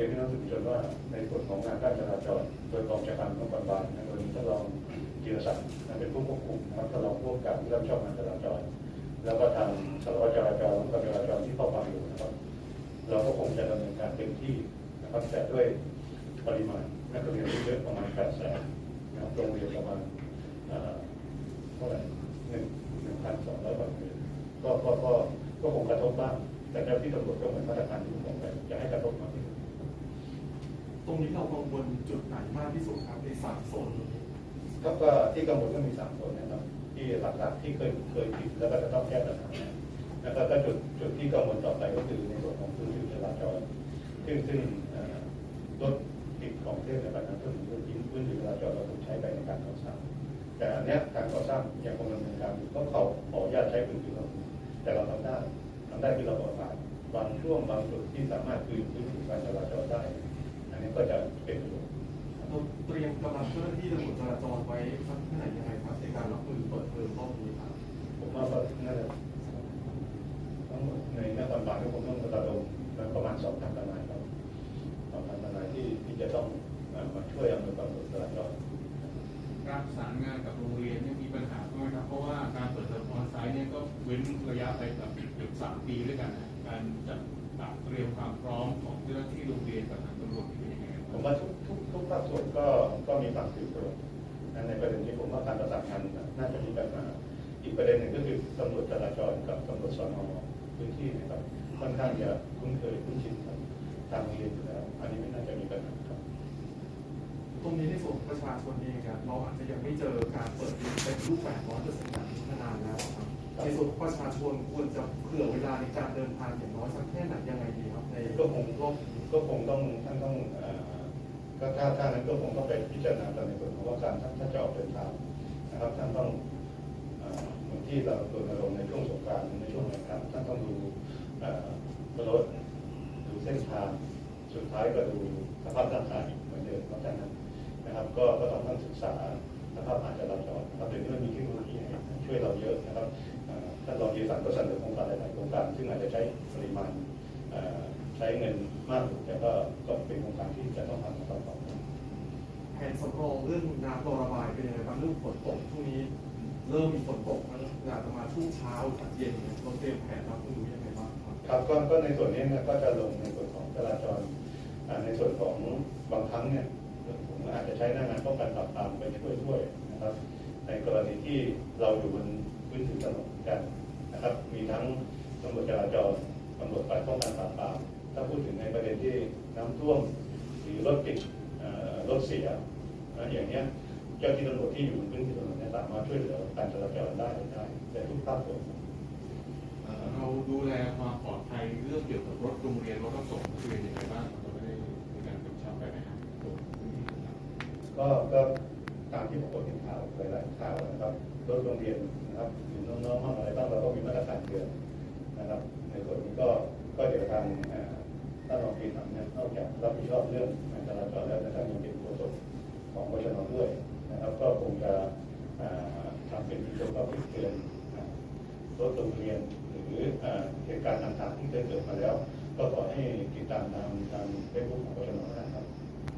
รียนพี่น้องสื่อมวลชนว่าในส่วนของงานการจราจรโดยกองจัดการนครบาลนะโดยมีท่านรองจิรศักดิ์เป็นผู้ควบคุมนะครับท่านรองผู้กำกับที่รับชอบงานจราจร แล้วก็ทางสารวัตรจราจรและจราจรที่เข้าฟังอยู่นะครับ เราก็คงจะดำเนินการเต็มที่นะครับแต่ด้วยปริมาณนักเรียนที่เยอะประมาณ8แสนนะครับโรงเรียนประมาณเอ่อเท่าไหร่หนึ่งหนึ่งพันสองร้อยกว่าโรงเรียนก็ก็ก็ก็คงกระทบบ้างแต่เจ้าที่ตำรวจก็เหมือนมาตรการที่ไปจะให้กระทบมากที่สุด ต รงนี้เรากังวลจุดไหนมากที่สุดครับในสามโซนก็ก็ที่กังวลก็มีสามโซนนะครับที่หลักๆที่เคยเคยผิดแล้วก็จะต้องแก้ปัญหาแล้วก็จุดจุดที่กังวลต่อไปก็คือในส่วนของพื้นที่จราจรซึ่งซึ่งรถติดของเทศในปัญหาพื้นที่พื้นที่จราจรเราถูกใช้ไปในการก่อสร้างแต่อันนี้การก่อสร้างยังคงดำเนินการอยู่ก็เขาขออนุญาตใช้พื้นที่เราแต่เราทำได้ทำได้ที่เราบอกผ่าบางช่วงบางจุดที่สามารถคืนพื้นที่การจราจรได้ นนี้ก็จะเป็นประโยชน์เราเตรียมกำลังเจ้าหน้าที่ตำรวจจราจรไว้สักแค่ไหนยังไงครับในการรับมือเปิดเทอมรอบนี้ครับผมว่าก็น่าจะทั้งหมดในนครบาลก็คงต้องระดมประมาณสองพันทนายครับสองพันทนายที่ที่จะต้องเอ่อมาช่วยอำนวยความสะดวกจราจรการประสานงานกับโรงเรียนเนี่ยมีปัญหาไหมครับ เพราะว่าการเปิดเทอมออนไซต์เนี่ยก็เว้นระยะไปแบบเกือบสามปีด้วยกันนะการจัด เตรียมความพร้อมของเจ้าหน้าที่โรงเรียนกับทางตำรวจเป็นยังไงผบ้างมว่าทุกทุกทุกภาคส่วนก็ก็มีความตื่นตัวนะในประเด็นนี้ผมว่าการประสานงานน่าจะมีปัญหาอีกประเด็นหนึ่งก็คือตำรวจจราจรกับตำรวจสนพื้นที่นะครับค่อนข้างจะคุ้นเคยคุ้นชินกับทางโรงเรียนอยู่แล้วอันนี้ไม่น่าจะมีปัญหาครับ ตรงนี้ในส่วนของประชาชนเองครับเราอาจจะยังไม่เจอการเปิดเรียนเป็นรูปแบบร้อยเปอร์เซ็นต์แบบนี้มานานแล้วครับ ในส่วนของประชาชนควรจะเผื่อเวลาในการเดินทางอย่างน้อยสักแค่ไหนยังไงดีครับในก็คงรอบนี้ก็คงต้องท่านต้องเอ่อก็ถ้าถ้านั้นก็คงต้องไปพิจารณาตามในส่วนของว่าการท่านถ้าจะออกเดินทางนะครับท่านต้องเอ่อเหมือนที่เรารณรงค์ในช่วงสงกรานต์ในช่วงไหนครับท่านต้องดูเอ่อรถดูเส้นทางสุดท้ายก็ดูสภาพร่างกายเหมือนเดิมนอกจากนั้นนะครับ ก็ก็ต้องต้องศึกษาสภาพการจราจรนะครับเดี๋ยวนี้มันมีเทคโนโลยี ท่านรองดีสันก็เสนอโครงการหลายๆโครงการซึ่งอาจจะใช้ปริมาณเอ่อใช้เงินมากอยู่แต่ก็ก็เป็นโครงการที่จะต้องทำต่อไปแผนสำรองเรื่องน้ำรอระบายเป็นยังไงบ้างเรื่องฝนตกช่วงนี้เริ่มมีฝนตกแล้วอาจจะมาช่วงเช้าเย็นเนี่ยเราเตรียมแผนรับมือยังไงบ้างครับครับก็ก็ในส่วนนี้เนี่ยก็จะลงในส่วนของจราจรอ่าในส่วนของบางครั้งเนี่ยผมอาจจะใช้หน้างานป้องกันปราบปรามไปช่วยด้วยนะครับ ในกรณีที่เราอยู่บนพื้นผิวถนนกัน นะครับ มีทั้งตำรวจจราจรตำรวจฝ่ายป้องกันปราบปรามถ้าพูดถึงในประเด็นที่น้ำท่วมหรือรถติดเอ่อรถเสียนะอย่างเนี้ยเจ้าที่ตำรวจที่อยู่บนพื้นผิวถนนเนี่ยสามารถช่วยเหลือการจราจรได้ได้แต่ทุกภาคส่วนเอ่อเราดูแลความปลอดภัยเรื่องเกี่ยวกับรถโรงเรียนรถรับส่งนักเรียนยังไงบ้างเราไม่ได้มีการกำชับไปไหมครับตรงนี้ครับก็ก็ ตามที่ผมก็เห็นข่าวหลายๆข่าวนะครับรถโรงเรียนนะครับหรือน้องๆห้องอะไรบ้างเราก็มีมาตรการเตือนนะครับ ในส่วนนี้ก็ก็เดี๋ยวทางท่านรองปีสัมเนี่ยนอกจากรับผิดชอบเรื่องการจราจรแล้วท่านยังเป็นโฆษกของวชนด้วยนะครับ ก็คงจะทำเป็นวิดีโอก็เตือนรถโรงเรียนหรือเหตุการณ์ต่างๆที่เคยเกิดมาแล้ว ก็ขอให้ติดตามทางทางเฟซบุ๊กของวชนได้